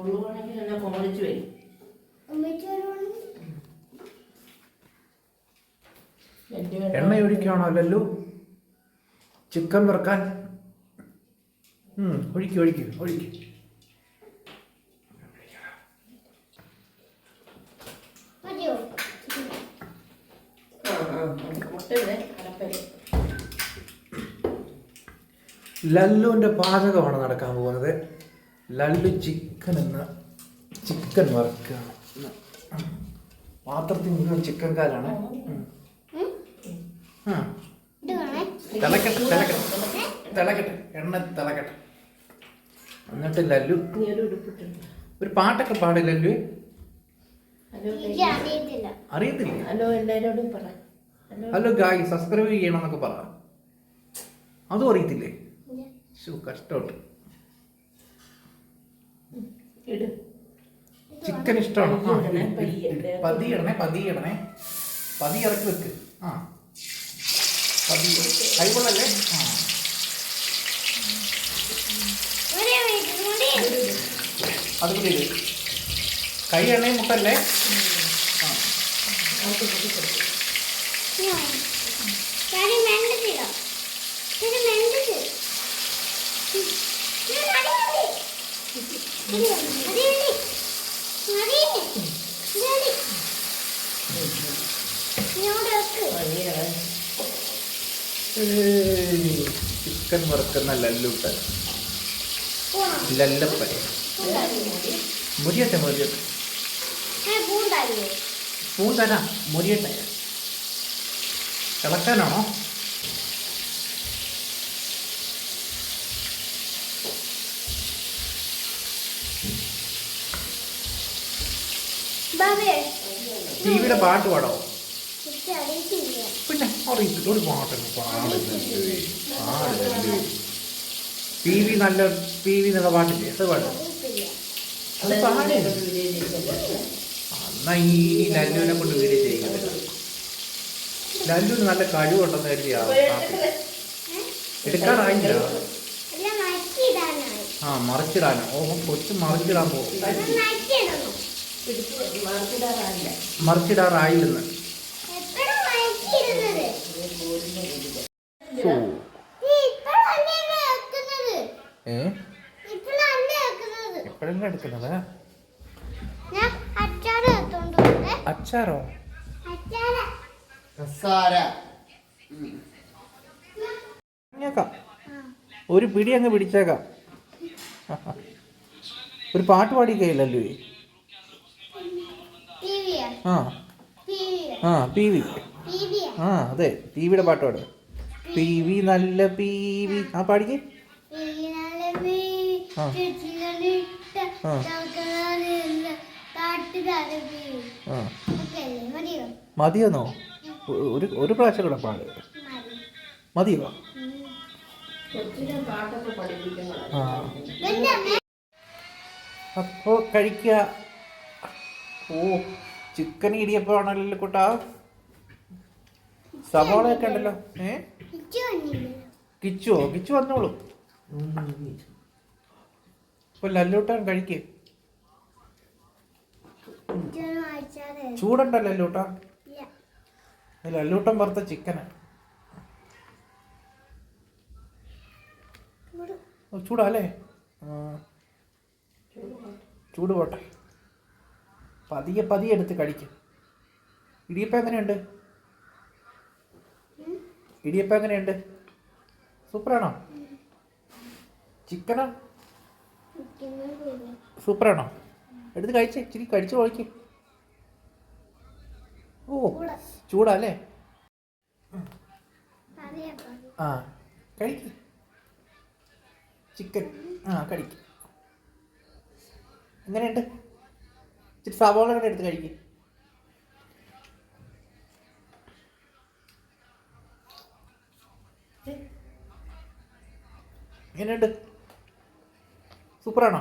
കൊള്ളുവാണെങ്കിൽ എന്നെ കോമളിച്ച് വരും. എണ്ണ ഒഴിക്കുകയാണോ ലല്ലു? ചിക്കൻ വറുക്കാൻ? ഒഴിക്കും ഒഴിക്കും ഒഴിക്ക്. ലല്ലുവിന്റെ പാചകമാണ് നടക്കാൻ പോകുന്നത്? ലല്ലു ചിക്കൻ എന്ന ചിക്കൻ വറുക്കുകയാണ്. പാത്രത്തിൽ മുഴുവൻ ചിക്കൻ കാലാണ്. തിളക്കട്ടെ തിളക്കട്ടെ തിളക്കട്ടെ എണ്ണ തിളക്കട്ടെ. എന്നിട്ട് ലല്ലു ഒരു പാട്ടൊക്കെ പാടി ലല്ലു അറിയത്തില്ല. ഹലോ എല്ലാരോടും പറ. ഹലോ. ഗായി സബ്സ്ക്രൈബ് ചെയ്യണം എന്നൊക്കെ പറ. അതും അറിയത്തില്ലേ? ശു ശോ കഷ്ടമുണ്ട് ഇട്. ചിക്കൻ ഇഷ്ടമാണ്? പതിയിടണേ പതിയെ ഇട്, ഇട്, ഇട്. പതിയെ. പതിയെ ഇടണേ. പതി ഇടണേ. പതി ഇറക്കി വെക്ക്. ആ. പതി കൈവെള്ളല്ലേ ആ. അത് കൂടി ഇട്. കൈ എണ്ണയും മുട്ടല്ലേ? ആ. ഞാൻ. ഞാനീ ചിക്കൻ വറുക്കുന്ന ലല്ലുട്ടൻ പോണം. ലല്ലപ്പൻ മുരിയട്ടെ മുരിയട്ടെ. പൂന്താനാ തരാം മുരിയട്ടെ. ഇളക്കാനാണോ? ബാബേ, ടി വിയുടെ പാട്ട് പാടോ. പിന്നെ അറിയത്തില്ല. ഒരു പാട്ടൊക്കെ പാടില്ലേ? പി വി നല്ല പി വി എന്നുള്ള പാട്ടില്ലേ? അത് പാട്. അറിയത്തില്ല. അത് പാടേ. എന്നാ ഈ ലല്ലുവിനെ കൊണ്ട് വീഡിയോ ചെയ്യുന്നത് ലല്ലുവിന് നല്ല കഴിവുണ്ടെന്ന് കരുതിയാ ഏ? എടുക്കാറായില്ല. ആ മറിച്ചിടാനോ. ഓഹോ കൊച്ചു മറിച്ചിടാൻ പോകും മറിച്ചിടാറായില്ലെന്ന്? എപ്പോഴെല്ലാം എടുക്കുന്നത്? അച്ചാറ്. ഒരു പിടി അങ്ങ് പിടിച്ചേക്കാം. ഒരു പാട്ട് പാടിക്കയില്ലല്ലോ? ആ? ആ പി വി? ആ അതെ പി വിയുടെ പാട്ട് പാട്. പി വി നല്ല പി വി. ആ പാടിക്ക്? മതിയെന്നോ? ഒരു ഒരു പ്രാവശ്യം കൂടെ പാട്. മതിയോ? അപ്പോ ആ അപ്പോൾ കഴിക്കുക ഓ. ചിക്കൻ ഇടിയപ്പമാണല്ലോ കുട്ടാ. സവാളയൊക്കെ ഉണ്ടല്ലോ. ഏ? കിച്ചുവോ? കിച്ചു വന്നോളൂ. ഇപ്പൊ ലല്ലൂട്ടാൻ കഴിക്ക്. ചൂടുണ്ടോ ലല്ലൂട്ടാ. ലല്ലൂട്ടൻ വറുത്ത ചിക്കന്. ചൂടാ. അല്ലേ? ചൂട് പോട്ടെ. പതിയെ പതിയെ എടുത്ത് കഴിക്കും ഇടിയപ്പം എങ്ങനെയുണ്ട്. ഇടിയപ്പം എങ്ങനെയുണ്ട്? സൂപ്പറാണോ? ചിക്കനോ? സൂപ്പറാണോ? എടുത്ത് കഴിച്ച്. ഇച്ചിരി കഴിച്ചു നോക്കി ഓ ചൂട്. അല്ലേ. ആ കഴിക്ക്. ചിക്കൻ. ആ കഴിക്ക് എങ്ങനെയുണ്ട്? ഇച്ചിരി സവാള കൂടെ എടുത്ത് കഴിക്കും. എങ്ങനെയുണ്ട്? സൂപ്പറാണോ?